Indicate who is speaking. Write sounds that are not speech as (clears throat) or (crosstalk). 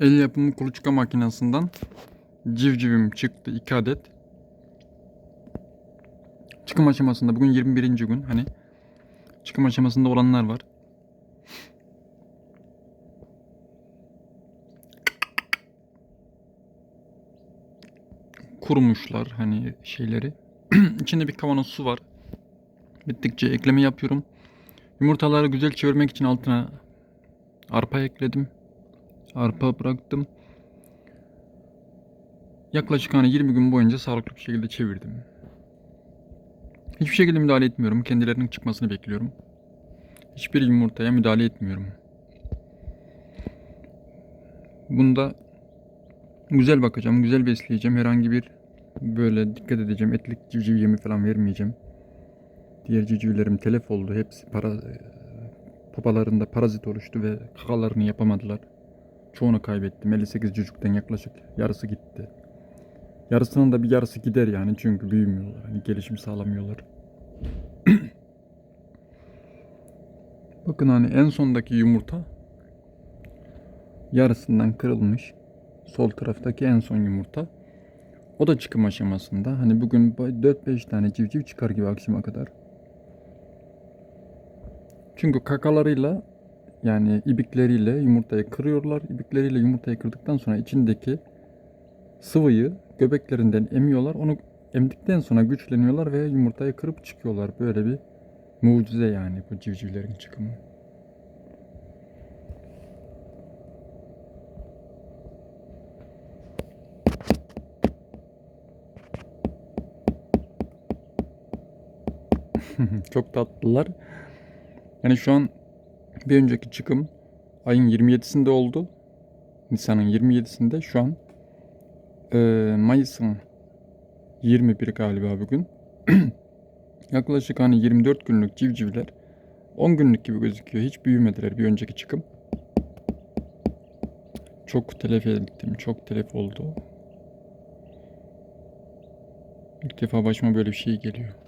Speaker 1: El yapımı kuluçka makinesinden civcivim çıktı 2 adet. Çıkım aşamasında bugün 21. gün hani çıkım aşamasında olanlar var. Kurumuşlar hani şeyleri. (clears throat) İçinde bir kavanoz su var. Bittikçe ekleme yapıyorum. Yumurtaları güzel çevirmek için altına arpa ekledim. Arpa bıraktım. Yaklaşık hani 20 gün boyunca sağlıklı bir şekilde çevirdim. Hiçbir şekilde müdahale etmiyorum. Kendilerinin çıkmasını bekliyorum. Hiçbir yumurtaya müdahale etmiyorum. Bunda güzel bakacağım, güzel besleyeceğim. Herhangi bir böyle dikkat edeceğim. Etlik civciv yemi falan vermeyeceğim. Diğer civcivlerim telef oldu. Hepsi para papalarında parazit oluştu ve kakalarını yapamadılar. Çoğunu kaybettim. 58 çocuktan yaklaşık yarısı gitti. Yarısının da bir yarısı gider yani çünkü büyümüyorlar. Hani gelişim sağlamıyorlar. (clears throat) Bakın hani en sondaki yumurta yarısından kırılmış. Sol taraftaki en son yumurta. O da çıkım aşamasında. Hani bugün 4-5 tane civciv çıkar gibi akşama kadar. Çünkü kakalarıyla yani ibikleriyle yumurtayı kırıyorlar. İbikleriyle yumurtayı kırdıktan sonra içindeki sıvıyı göbeklerinden emiyorlar. Onu emdikten sonra güçleniyorlar ve yumurtayı kırıp çıkıyorlar. Böyle bir mucize yani bu civcivlerin çıkımı. (laughs) Çok tatlılar. Yani şu an bir önceki çıkım ayın 27'sinde oldu. Nisan'ın 27'sinde şu an e, Mayıs'ın 21 galiba bugün. (clears throat) Yaklaşık hani 24 günlük civcivler 10 günlük gibi gözüküyor. Hiç büyümediler bir önceki çıkım. Çok telef ettim. Çok telef oldu. İlk defa başıma böyle bir şey geliyor.